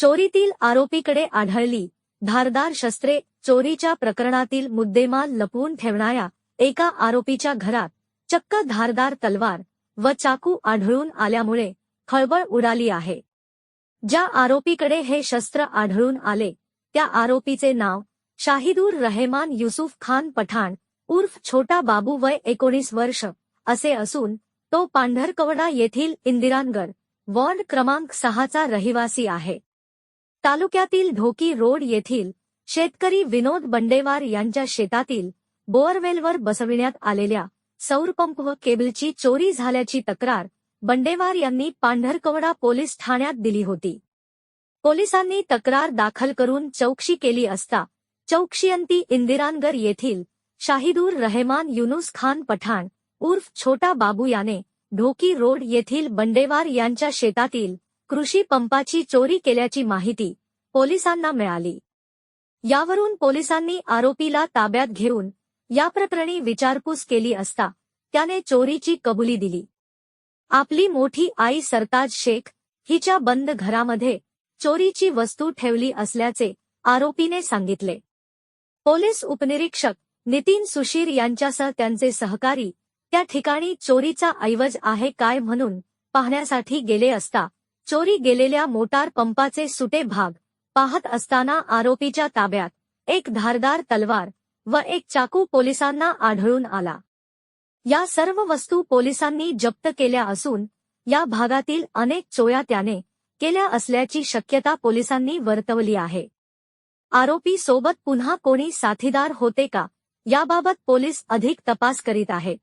चोरीतील आरोपीकडे आढळली. धारदार शस्त्रे चोरीच्या प्रकरणातील मुद्देमाल लपवून ठेवणाऱ्या एका आरोपीच्या घरात चक्क धारदार तलवार व चाकू आढळून आल्यामुळे खळबळ उडाली आहे. ज्या आरोपीकडे हे शस्त्र आढळून आले त्या आरोपीचे नाव शाहिदूर रहेमान युसुफ खान पठाण उर्फ छोटा बाबू वय एकोणीस वर्ष असे असून तो पांढरकवडा येथील इंदिरानगर वॉर्ड क्रमांक सहाचा रहिवासी आहे. तालुक्यातील ढोकी रोड येथील शेतकरी विनोद बंडेवार यांच्या शेतातील बोअरवेलवर बसविण्यात आलेल्या सौरपंप व केबलची चोरी झाल्याची तक्रार बंडेवार यांनी पांढरकवडा पोलीस ठाण्यात दिली होती. पोलिसांनी तक्रार दाखल करून चौकशी केली असता चौकशीअंती इंदिरानगर येथील शाहिदूर रहेमान युनुस खान पठाण उर्फ छोटा बाबू याने ढोकी रोड येथील बंडेवार यांच्या शेतातील कृषी पंपाची चोरी केल्याची माहिती पोलिसांना मिळाली. यावरून पोलिसांनी आरोपीला ताब्यात घेऊन या प्रकरणी विचारपूस केली असता त्याने चोरीची कबुली दिली. आपली मोठी आई सरताज शेख हिच्या बंद घरामध्ये चोरीची वस्तू ठेवली असल्याचे आरोपीने सांगितले. पोलीस उपनिरीक्षक नितीन सुशीर यांच्यासह त्यांचे सहकारी त्या ठिकाणी चोरीचा ऐवज आहे काय म्हणून पाहण्यासाठी गेले असता चोरी गेलेल्या मोटार पंपाचे सुटे भाग पाहत असताना आरोपीच्या ताब्यात एक धारदार तलवार व एक चाकू पोलिसांना आढळून आला. या सर्व वस्तू पोलिसांनी जप्त केल्या असून या भागातील अनेक चोया त्याने केल्या असल्याची शक्यता पोलिसांनी वर्तवली आहे. आरोपी सोबत पुन्हा कोणी साथीदार होते का याबाबत पोलीस अधिक तपास करीत आहेत.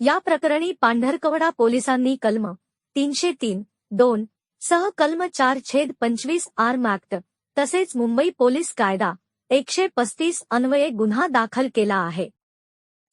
या प्रकरणी पांढरकवडा पोलिसांनी कलम तीनशे तीन दोन सह कलम चार छेद पंचवीस आर मॅक्ट तसेच मुंबई पोलीस कायदा एकशे पस्तीस अन्वये गुन्हा दाखल केला आहे.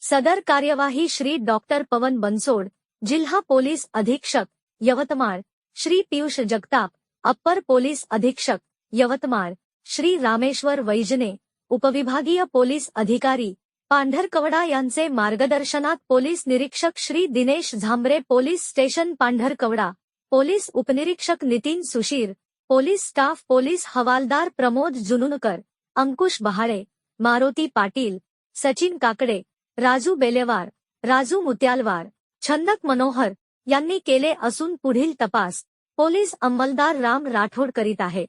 सदर कार्यवाही श्री डॉक्टर पवन बनसोड जिल्हा पोलीस अधीक्षक यवतमाळ श्री पियुष जगताप अप्पर पोलीस अधीक्षक यवतमाळ श्री रामेश्वर वैजने उपविभागीय पोलीस अधिकारी पांढरकवडा यांचे मार्गदर्शनात पोलीस निरीक्षक Shri Dinesh Zambre police station Pandharkawada police उपनिरीक्षक Nitin Sushir police staff police हवालदार प्रमोद जुनुनकर अंकुश बहाळे मारुती पाटील सचिन काकडे राजू बेलेवार राजू मुत्यालवार छंदक मनोहर यांनी केले असून पुढील तपास पोलीस अंमलदार राम राठोड करीत आहे.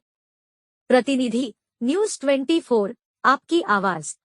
प्रतिनिधी न्यूज ट्वेंटी फोर आपकी आवाज.